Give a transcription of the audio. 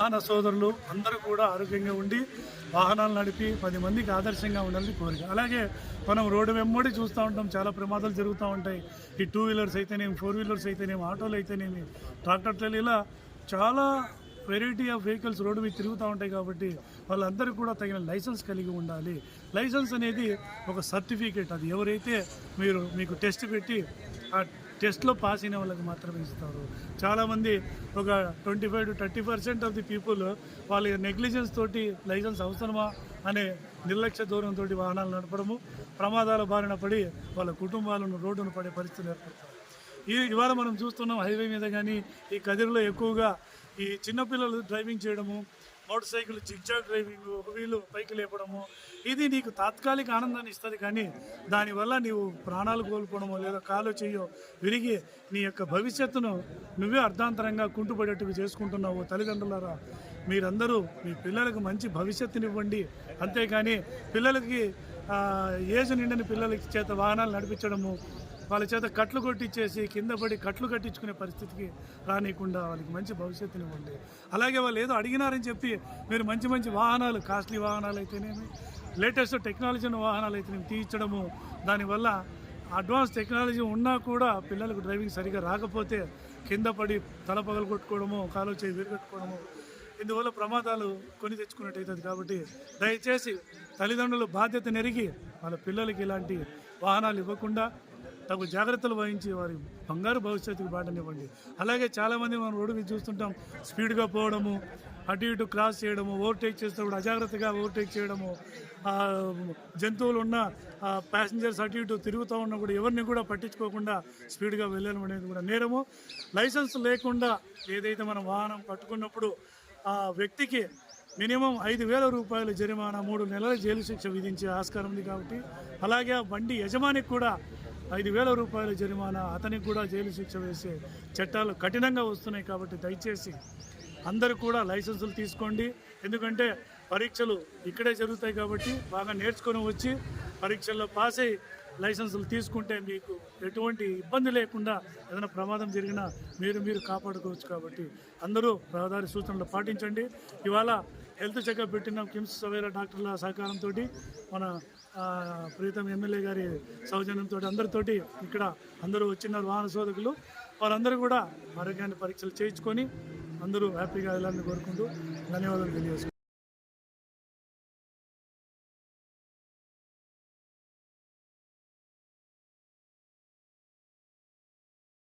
వాహన సోదరులు అందరూ కూడా ఆరోగ్యంగా ఉండి వాహనాలు నడిపి పది మందికి ఆదర్శంగా ఉండాలని కోరిక. అలాగే మనం రోడ్డు వెంబడి చూస్తూ ఉంటాం చాలా ప్రమాదాలు జరుగుతూ ఉంటాయి. ఈ టూ వీలర్స్ అయితేనేమి ఫోర్ వీలర్స్ అయితేనేమి ఆటోలు అయితేనేమి ట్రాక్టర్లు ఇలా చాలా వెరైటీ ఆఫ్ వెహికల్స్ రోడ్డు మీద తిరుగుతూ ఉంటాయి కాబట్టి వాళ్ళందరూ కూడా తగిన లైసెన్స్ కలిగి ఉండాలి. లైసెన్స్ అనేది ఒక సర్టిఫికేట్ అది. ఎవరైతే మీరు మీకు టెస్ట్ పెట్టి టెస్ట్లో పాస్ అయిన వాళ్ళకి మాత్రమే ఇస్తారు. చాలామంది ఒక twenty five to thirty percent of the people వాళ్ళ నెగ్లిజెన్స్ తోటి లైసెన్స్ అవసరమా అనే నిర్లక్ష్య దూరంతో వాహనాలు నడపడము ప్రమాదాల బారిన పడి వాళ్ళ కుటుంబాలను రోడ్డును పడే పరిస్థితులు ఏర్పడతాయి. ఈ ఇవాళ మనం చూస్తున్నాం హైవే మీద కానీ ఈ కదిరిలో ఎక్కువగా ఈ చిన్నపిల్లలు డ్రైవింగ్ చేయడము మోటార్ సైకిల్ జిగ్జాగ్ డ్రైవింగ్ ఒక వీలు పైకి లేపడము. ఇది నీకు తాత్కాలిక ఆనందాన్ని ఇస్తుంది కానీ దానివల్ల నీవు ప్రాణాలు కోల్పోవడమో లేదా కాలు చెయ్యో విరిగి నీ యొక్క భవిష్యత్తును నువ్వే అర్ధాంతరంగా కుంటుపడేట్టుగా చేసుకుంటున్నావు తల్లిదండ్రులారా. మీరందరూ మీ పిల్లలకు మంచి భవిష్యత్తునివ్వండి. అంతేకాని పిల్లలకి ఏజ్ నిండిన పిల్లలకి చేత వాహనాలు నడిపించడము వాళ్ళ చేత కట్లు కొట్టించేసి కింద పడి కట్లు కట్టించుకునే పరిస్థితికి రానియకుండా వాళ్ళకి మంచి భవిష్యత్తుని ఉండే అలాగే వాళ్ళు ఏదో అడిగినారని చెప్పి మీరు మంచి మంచి వాహనాలు కాస్ట్లీ వాహనాలు అయితేనేమి లేటెస్ట్ టెక్నాలజీ ఉన్న వాహనాలు అయితేనేమి తీయించడము. దానివల్ల అడ్వాన్స్ టెక్నాలజీ ఉన్నా కూడా పిల్లలకు డ్రైవింగ్ సరిగా రాకపోతే కింద పడి తల పగలు కొట్టుకోవడము కాలు చేయి విరగొట్టుకోవడము ఇందువల్ల ప్రమాదాలు కొని తెచ్చుకున్నట్టయితుంది కాబట్టి దయచేసి తల్లిదండ్రులు బాధ్యత నెరిగి వాళ్ళ పిల్లలకి ఇలాంటి వాహనాలు ఇవ్వకుండా తగు జాగ్రత్తలు వహించి వారి బంగారు భవిష్యత్తుకు బాటనివ్వండి. అలాగే చాలామంది మనం రోడ్డు మీద చూస్తుంటాం స్పీడ్గా పోవడము అటు ఇటు క్రాస్ చేయడము ఓవర్టేక్ చేసేటప్పుడు అజాగ్రత్తగా ఓవర్టేక్ చేయడము జంతువులు ఉన్న ప్యాసింజర్స్ అటు ఇటు తిరుగుతూ ఉన్నా కూడా ఎవరిని కూడా పట్టించుకోకుండా స్పీడ్గా వెళ్ళడం అనేది కూడా నేరము. లైసెన్స్ లేకుండా ఏదైతే మనం వాహనం పట్టుకున్నప్పుడు ఆ వ్యక్తికి మినిమం ఐదు వేల రూపాయల జరిమానా మూడు నెలల జైలు శిక్ష విధించే ఆస్కారం ఉంది కాబట్టి అలాగే ఆ బండి యజమానికి కూడా ఐదు వేల రూపాయల జరిమానా అతనికి కూడా జైలు శిక్ష వేసే చట్టాలు కఠినంగా వస్తున్నాయి కాబట్టి దయచేసి అందరూ కూడా లైసెన్సులు తీసుకోండి. ఎందుకంటే పరీక్షలు ఇక్కడే జరుగుతాయి కాబట్టి బాగా నేర్చుకొని వచ్చి పరీక్షల్లో పాస్ అయ్యి లైసెన్సులు తీసుకుంటే మీకు ఎటువంటి ఇబ్బంది లేకుండా ఏదైనా ప్రమాదం జరిగినా మీరు మీరు కాపాడుకోవచ్చు కాబట్టి అందరూ రహదారి సూచనలు పాటించండి. ఇవాళ హెల్త్ చెకప్ పెట్టిన కిమ్స్ సవేరా డాక్టర్ల సహకారంతో మన ప్రీతం ఎమ్మెల్యే గారి సౌజన్యంతో అందరితోటి ఇక్కడ అందరూ వచ్చిన వాహన శోధకులు వారందరూ కూడా ఆరోగ్యాన్ని పరీక్షలు చేయించుకొని అందరూ హ్యాపీగా వెళ్ళాలని కోరుకుంటూ ధన్యవాదాలు తెలియజేసుకుంటారు